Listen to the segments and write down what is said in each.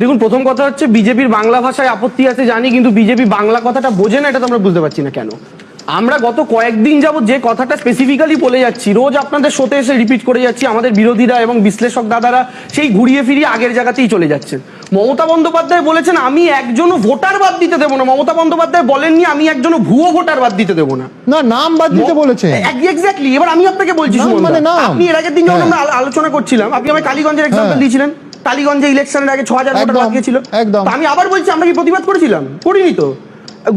দেখুন প্রথম কথা হচ্ছে বিজেপির বাংলা ভাষায় আপত্তি আছে জানি কিন্তু বিজেপি বাংলা কথাটা বোঝে না এটা তো আমরা বুঝতে পারছি না কেন আমরা গত কয়েকদিন যাবত যে কথাটা স্পেসিফিক্যালি বলে যাচ্ছি রোজ আপনাদের শোতে এসে রিপিট করে যাচ্ছি আমাদের বিরোধীরা এবং বিশ্লেষক দাদারা সেই ঘুরিয়ে ফিরিয়ে আগের জায়গাতেই চলে যাচ্ছেন মমতা বন্দ্যোপাধ্যায় বলেছেন আমি একজনও ভোটার বাদ দিতে দেবো না মমতা বন্দ্যোপাধ্যায় বলেননি আমি একজনও ভুয়ো ভোটার বাদ দিতে দেবো না না নাম বাদ দিতে বলেছে এক্স্যাক্টলি এবার আমি আপনাকে বলছি মানে। আপনি এর আগের দিন যখন হ্যাঁ। আমরা আলোচনা করছিলাম আপনি আমায় কালীগঞ্জের এক্সাম্পল হ্যাঁ। দিয়েছিলেন টালিগঞ্জে ইলেকশনের আগে ছ হাজার ভোটার একদম, বাদ গিয়েছিল একদম। আমি আবার বলছি আমরা কি প্রতিবাদ করেছিলাম? করিনি তো।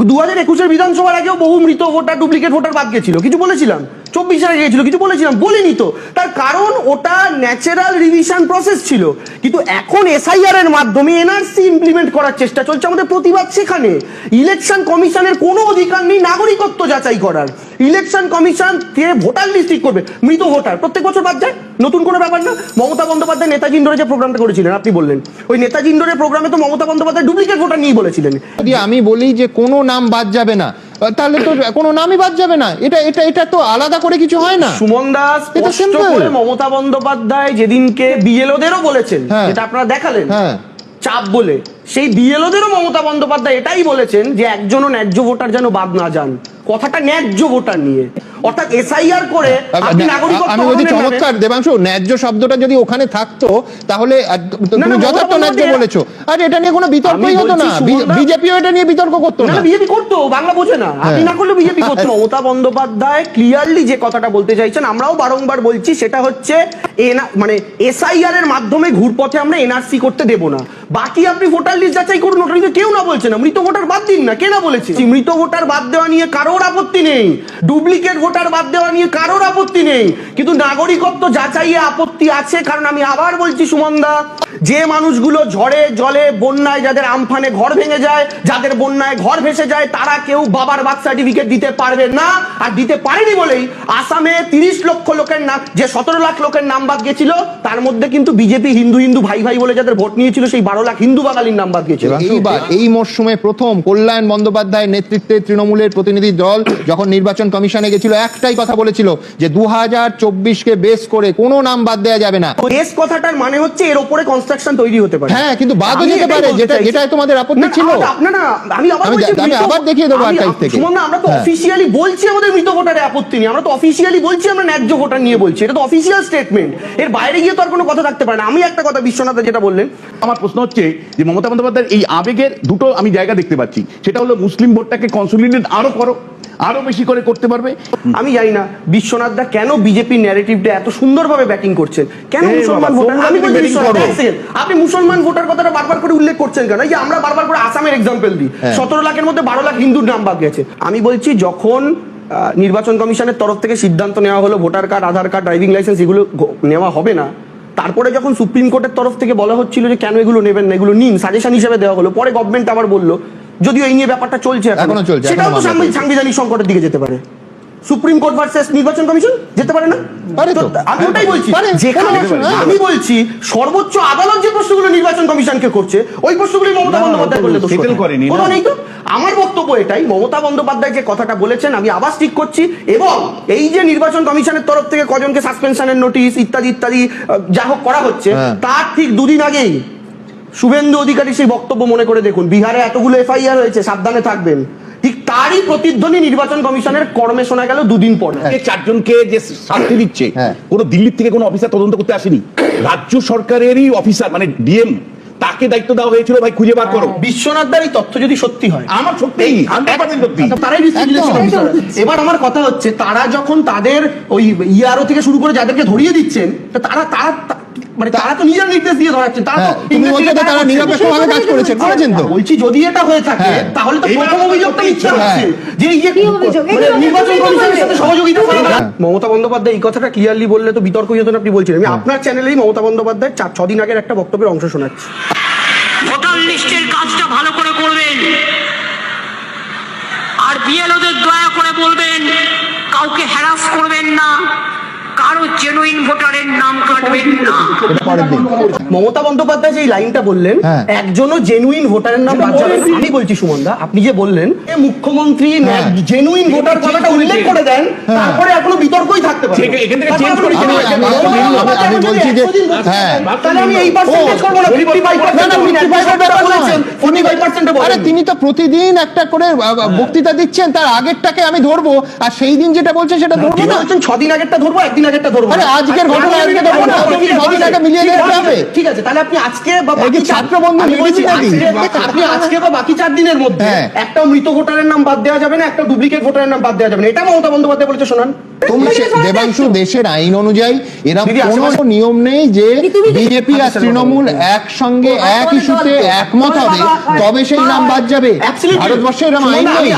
দু হাজার একুশের বিধানসভার আগেও বহু মৃত ভোটার ডুপ্লিকেট ভোটার বাদ গেছিল। কিছু বলেছিলাম। চব্বিশের আগে গেছিল কিছু বলেছিলাম বলিনি তো। তার কারণ ওটা ন্যাচারাল রিভিশন প্রসেস ছিল। কিন্তু এখন এসআইআর এর মাধ্যমে এনআরসি ইমপ্লিমেন্ট করার চেষ্টা চলছে। আমাদের প্রতিবাদ সেখানে। ইলেকশন কমিশনের কোনো অধিকার নেই নাগরিকত্ব যাচাই করার। ইলেকশন কমিশন কে ভোটার লিস্ট ঠিক করবে। মৃত ভোটার। প্রত্যেক বছর বাদ যায়। নতুন কোনো ব্যাপার না। মমতা বন্দ্যোপাধ্যায় নেতাজি ইন্ডোরে যে প্রোগ্রামটা করেছিলেন আপনি বললেন। ওই নেতাজি ইন্ডোরের প্রোগ্রামে তো মমতা বন্দ্যোপাধ্যায় ডুপ্লিকেট ভোটার নিয়ে বলেছিলেন। যদি আমি বলি যে কোনো নাম বাদ যাবে না তাহলে তো কোনো নামই বাদ যাবে না। এটা এটা এটা তো আলাদা করে কিছু হয় না। সুমন দাস করে মমতা বন্দ্যোপাধ্যায় যেদিনকে বিএলওদেরও বলেছেন হ্যাঁ। যেটা আপনারা দেখালেন হ্যাঁ। চাপ বলে। সেই বিএলওদেরও মমতা বন্দ্যোপাধ্যায় এটাই বলেছেন যে একজনও ন্যায্য ভোটার যেন বাদ না যান। কথাটা ন্যায্য ভোটার নিয়ে। অর্থাৎ এসআইআর করে আপনি নাগরিকত্ব আমি বলছি চমৎকার দেবাংশু ন্যায্য শব্দটা যদি ওখানে থাকতো তাহলে তুমি যথার্থ ন্যায্য বলেছ। আর এটা নিয়ে কোনো বিতর্কই হতো না। বিজেপিও এটা নিয়ে বিতর্ক করতো না বিজেপি করতো বাংলা বোঝে না। আপনি হ্যাঁ। না করলে বিজেপি করতো মমতা বন্দ্যোপাধ্যায় ক্লিয়ারলি যে কথাটা বলতে চাইছেন আমরাও বারংবার বলছি সেটা হচ্ছে মানে এসআইআর এর মাধ্যমে ঘুরপথে আমরা এনআরসি করতে দেব না। বাকি আপনি ভোটার লিস্ট যাচাই করুন, ওটা কিন্তু কেউ না বলছে না। মৃত ভোটার বাদ দিন না, কে না বলেছে? মৃত ভোটার বাদ দেওয়া নিয়ে কারোর আপত্তি নেই। ডুপ্লিকেট ভোটার বাদ দেওয়া নিয়ে কারোর আপত্তি নেই। কিন্তু নাগরিকত্ব যাচাইয়ে আপত্তি আছে, কারণ আমি আবার বলছি সুমনদা যে মানুষগুলো ঝড়ে জলে বন্যায় যাদের আমফানে ঘর ভেঙে যায় যাদের বন্যায় ঘর ভেসে যায় তারা কেউ বাবার বার্থ সার্টিফিকেট দিতে পারবে না আর দিতে পারেনি বলেই আসামে তিরিশ লক্ষ লোকের নাম যে সতেরো লাখ লোকের নাম বাদ গেছিল তার মধ্যে কিন্তু বিজেপি হিন্দু হিন্দু ভাই ভাই বলে যাদের ভোট নিয়েছিল সেই বারো লাখ হিন্দু বাঙালির নাম বাদ গেছিল। এইবার এই মরশুমে প্রথম কল্যাণ বন্দ্যোপাধ্যায়ের নেতৃত্বে তৃণমূলের প্রতিনিধি দল যখন নির্বাচন কমিশনে গেছিল একটাই কথা বলেছিল যে দু হাজার চব্বিশকে বেস করে কোনো নাম বাদ দেওয়া যাবে না। দেশ কথাটার মানে হচ্ছে এর উপরে কনস্ট্রাকশন তৈরি হতে পারে। হ্যাঁ, কিন্তু বাদও আমি যেতে পারে, বলতে যেটা- তোমাদের আপত্তি ছিল। আমরা- না না আমি আবার বলছি আমি আবার দেখিয়ে দেবো থেকে। সুমন আমরা তো হ্যাঁ। অফিসিয়ালি বলছি আমাদের মৃত ভোটারে আপত্তি নেই। আমরা তো অফিসিয়ালি বলছি আমরা ন্যায্য ভোটার নিয়ে বলছি। এটা তো অফিসিয়াল স্টেটমেন্ট এর বাইরে গিয়ে তো আর কোনো কথা থাকতে পারে না। আমি একটা কথা বিশ্বনাথ যেটা বললেন আমার প্রশ্ন হচ্ছে যে মমতা বন্দ্যোপাধ্যায়ের এই আবেগের দুটো আমি জায়গা দেখতে পাচ্ছি। সেটা হলো মুসলিম ভোটটাকে কনসলিডেট আরও করো। আরও বেশি করে করতে পারবে আমি জানি না বিশ্বনাথ দা কেন বিজেপি ন্যারেটিভটা এত সুন্দরভাবে ব্যাটিং করছেন কেন মুসলমান ভোটার আমি second। আপনি মুসলমান ভোটার কথাটা বারবার করে উল্লেখ করছেন কেন এই যে আমরা বারবার করে আসামের এক্সাম্পল দিই হ্যাঁ। সতেরো লাখের মধ্যে বারো লাখ হিন্দুর নাম বাদ গেছে আমি বলছি যখন নির্বাচন কমিশনের তরফ থেকে সিদ্ধান্ত নেওয়া হলো voter card Aadhaar card driving licence এগুলো নেওয়া হবে না তারপরে যখন সুপ্রিম কোর্টের তরফ থেকে বলা হচ্ছিল যে কেন এগুলো নেবেন না এগুলো নিন সাজেশন হিসেবে দেওয়া হলো পরে গভর্নমেন্ট আবার বলল যদিও এই নিয়ে ব্যাপারটা চলছে এখনও। চলছে, সেটাও তো। সাংবিধানিক সংকটের দিকে যেতে পারে সুপ্রিম কোর্ট ভার্সেস নির্বাচন কমিশন যেতে পারে না তো। আমি ওটাই বলছি যেখানে। আমি বলছি সর্বোচ্চ আদালত যে প্রশ্নগুলো নির্বাচন কমিশনকে করছে ওই প্রশ্নগুলি মমতা বন্দ্যোপাধ্যায় তো করলে কোথায়? করেনি। নেই তো আমার বক্তব্য এটাই মমতা বন্দ্যোপাধ্যায় যে কথাটা বলেছেন আমি আবার ঠিক করছি এবং এই যে নির্বাচন কমিশনের তরফ থেকে কজনকে সাসপেনশনের নোটিশ ইত্যাদি ইত্যাদি যা হোক করা হচ্ছে হ্যাঁ। তার ঠিক দুদিন আগেই শুভেন্দু অধিকারী সেই বক্তব্য মনে করে দেখুন। বিহারে এতগুলো এফআইআর হয়েছে সাবধানে থাকবেন। ঠিক তারই প্রতিধ্বনি নির্বাচন কমিশনের কর্মে শোনা গেল দুদিন পরে। চারজনকে যে শাস্তি দিচ্ছে হ্যাঁ। কোনো দিল্লির থেকে কোনো অফিসার তদন্ত করতে আসেনি। রাজ্য সরকারেরই অফিসার মানে ডিএম তাকে দায়িত্ব দেওয়া হয়েছিল ভাই খুঁজে বার করো। বিশ্বনাথ দার এই তথ্য যদি সত্যি হয়। আমার সত্যি তারাই। এবার আমার কথা হচ্ছে তারা যখন তাদের ওই ইআরও থেকে শুরু করে যাদেরকে ধরিয়ে দিচ্ছেন তারা তারা মানে তারা তো নিজের নির্দেশ দিয়ে ধরাচ্ছেন তারা তো হ্যাঁ, তুমি ইংরেজি বলছো যে তারা নিরপেক্ষভাবে কাজ করেছেন, করেছেন তো। বলছি যদি এটা হয়ে থাকে হ্যাঁ। তাহলে তো প্রথম অভিযোগটা কথাই হচ্ছে। যে এই যে কি অভিযোগ? মানে এগুলো নির্বাচন কমিশনের সাথে সহযোগিতা করা। মমতা বন্দ্যোপাধ্যায় এই কথাটা ক্লিয়ারলি বললে তো বিতর্কই হতো আপনি বলছিলেন আমি আপনার চ্যানেলেই মমতা বন্দ্যোপাধ্যায় চার ছদিন দিন আগের একটা বক্তব্যের অংশ শোনাচ্ছি ভোটার লিস্টের কাজটা ভালো করে করবেন আর বিএলওদের দয়া করে বলবেন কাউকে হ্যারাস করবেন না কারও জেনুইন ভোটারের নাম কাটবেন না মমতা বন্দ্যোপাধ্যায় যে লাইনটা বললেন হ্যাঁ। একজনও জেনুইন ভোটারের নাম বাদ যাবে। আমি বলছি সুমনদা আপনি যে বললেন এ মুখ্যমন্ত্রী হ্যাঁ। জেনুইন ভোটার কথাটা উল্লেখ করে দেন তারপরে এখনও কোনো বিতর্কই থাকতে পারে ঠিক, না। এখান থেকে তারপরে করে আমি- বিতর্ক আমি- থাকবে না। আমি- আমি মমতা বলছি যে- হ্যাঁ। 100 দিন বলছেন, তাহলে আমি এই পার্সেন্টেজ করব না 55% না, না, আমি 55% আরে তিনি তো প্রতিদিন একটা করে আহ, বক্তৃতা দিচ্ছেন তার আগেরটাকে আমি ধরবো আর সেই দিন যেটা বলছেন সেটা ধরবো না আছে ছদিন আগেরটা ধরবো একদিন আগেরটা ধরবো আরে আজকের ঘটনা আজকে ধরবো না, ছদিন আগে মিলিয়ে দেখতে হবে। ঠিক আছে তাহলে আপনি আজকে বা বাকি নাকি? আজকে- আপনি আজকে বা বাকি চার দিনের মধ্যে হ্যাঁ। একটা মৃত ভোটারের নাম বাদ দেওয়া যাবে না একটা ডুপ্লিকেট ভোটারের নাম বাদ দেওয়া যাবে না এটা মমতা বন্দ্যোপাধ্যায় বলেছে শোনান দেবাংশু দেশের আইন অনুযায়ী এরকম কোনো নিয়ম নেই যে বিজেপি আর তৃণমূল একসঙ্গে এক ইস্যুতে একমত হবে তবে সেই নাম বাদ যাবে. ভারতবর্ষে এরকম আইন নেই।